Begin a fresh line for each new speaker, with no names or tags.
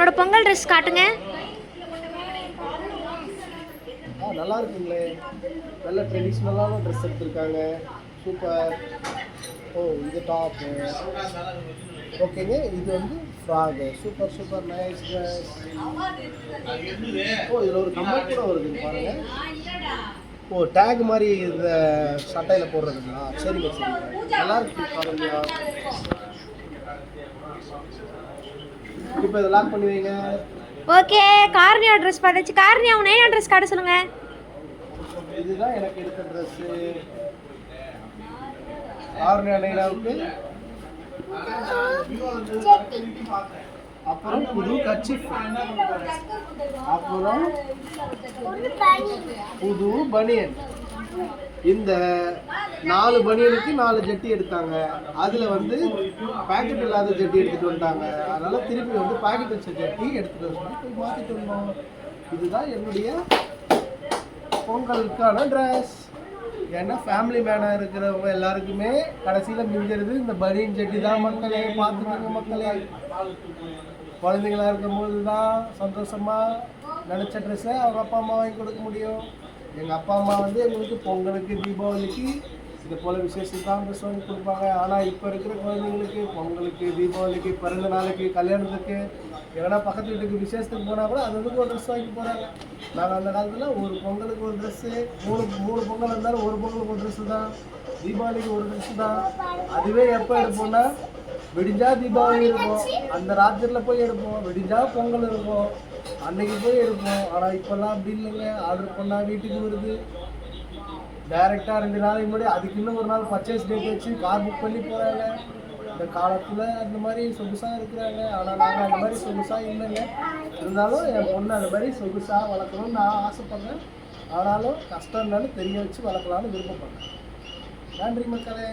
உங்களோட பொங்கல் ட்ரெஸ் காட்டுங்க.
ஆ நல்லா இருக்குங்களே. நல்ல ட்ரெடிஷ்னலான ட்ரெஸ் எடுத்திருக்காங்க. சூப்பர் ஓ இது டாப்பு ஓகேங்க இது வந்து frock super super nice dress ஓ இதில் ஒரு கம்மல் கூட வருது பாருங்க. ஓ டேக் மாதிரி இந்த சட்டையில் போடுறதுங்களா? சரிங்க சரிங்க நல்லா இருக்கு பாருங்க. இப்போ இதை லாக் பண்ணி வைங்க.
ஓகே கார்னியா ட்ரெஸ் பார்த்தாச்சு கார்னியா உன் நைனா ட்ரெஸ் காட்ட சொல்லுங்க.
இதுதான் எனக்கு எடுத்த ட்ரெஸ்ஸு ஆறு நைனாவுக்கு அப்புறம் புது கட்சி அப்புறம் புது பனியன். இந்த நாலு பனியனுக்கு நாலு ஜட்டி எடுத்தாங்க. அதில் வந்து பாக்கெட் இல்லாத ஜட்டி எடுத்துகிட்டு வந்தாங்க அதனால் திருப்பி வந்து பாக்கெட் வச்ச ஜட்டி எடுத்துகிட்டு வர சொல்லி போய் மாற்றிட்டு வந்தோம். இதுதான் என்னுடைய பொங்கலுக்கான ட்ரெஸ் ஏன்னா ஃபேமிலி மேனாக இருக்கிறவங்க எல்லாருக்குமே கடைசியில் மிஞ்சிறது இந்த பனியன் ஜட்டி தான் மக்களே. பார்த்துக்கோங்க மக்களே. குழந்தைங்களா இருக்கும்போது தான் சந்தோஷமாக நினச்ச ட்ரெஸ்ஸை அவங்க அப்பா அம்மா வாங்கி கொடுக்க முடியும். எங்கள் அப்பா அம்மா வந்து எங்களுக்கு பொங்கலுக்கு தீபாவளிக்கு இது போல் விசேஷத்துக்கு தான் வாங்கி கொடுப்பாங்க. ஆனால் இப்போ இருக்கிற குழந்தைங்களுக்கு பொங்கலுக்கு தீபாவளிக்கு பிறந்த நாளைக்கு கல்யாணத்துக்கு எங்கன்னா பக்கத்து வீட்டுக்கு விசேஷத்துக்கு போனால் கூட அது வந்து ஒரு ட்ரெஸ் வாங்கி போகிறாங்க நாங்கள் அந்த காலத்தில் ஒரு பொங்கலுக்கு ஒரு ட்ரெஸ்ஸு மூணு மூணு பொங்கல் இருந்தாலும் ஒரு பொங்கலுக்கு ஒரு ட்ரெஸ்ஸு தான். தீபாவளிக்கு ஒரு ட்ரெஸ்ஸு தான். அதுவே எப்போ எடுப்போம்னா விடிஞ்சா தீபாவளி இருக்கும். அந்த ராத்திரியில் போய் எடுப்போம். விடிஞ்சா பொங்கல் இருக்கும். அன்னைக்கு போய் எடுப்போம். ஆனால் இப்போல்லாம் அப்படி இல்லைங்க. ஆர்டர் பண்ணால் வீட்டுக்கு வருது. டைரெக்டாக ரெண்டு நாளைக்கு முன்னாடி அதுக்கு இன்னும் ஒரு நாள் பர்ச்சேஸ் டேட் வச்சு கார் புக் பண்ணி போகிறாங்க இந்த காலத்தில் அந்த மாதிரி சொகுசாக இருக்கிறாங்க. ஆனால் நாங்கள் அந்த மாதிரி சொகுசாக இல்லைங்க. இருந்தாலும் என் பொண்ணு அந்த மாதிரி சொகுசாக வளர்க்கணும்னு நான் ஆசைப்பட்றேன். ஆனாலும் கஷ்டம் இருந்தாலும் தெரிய வச்சு வளர்க்கலாம்னு விருப்பப்படுறேன். நன்றி மக்களே.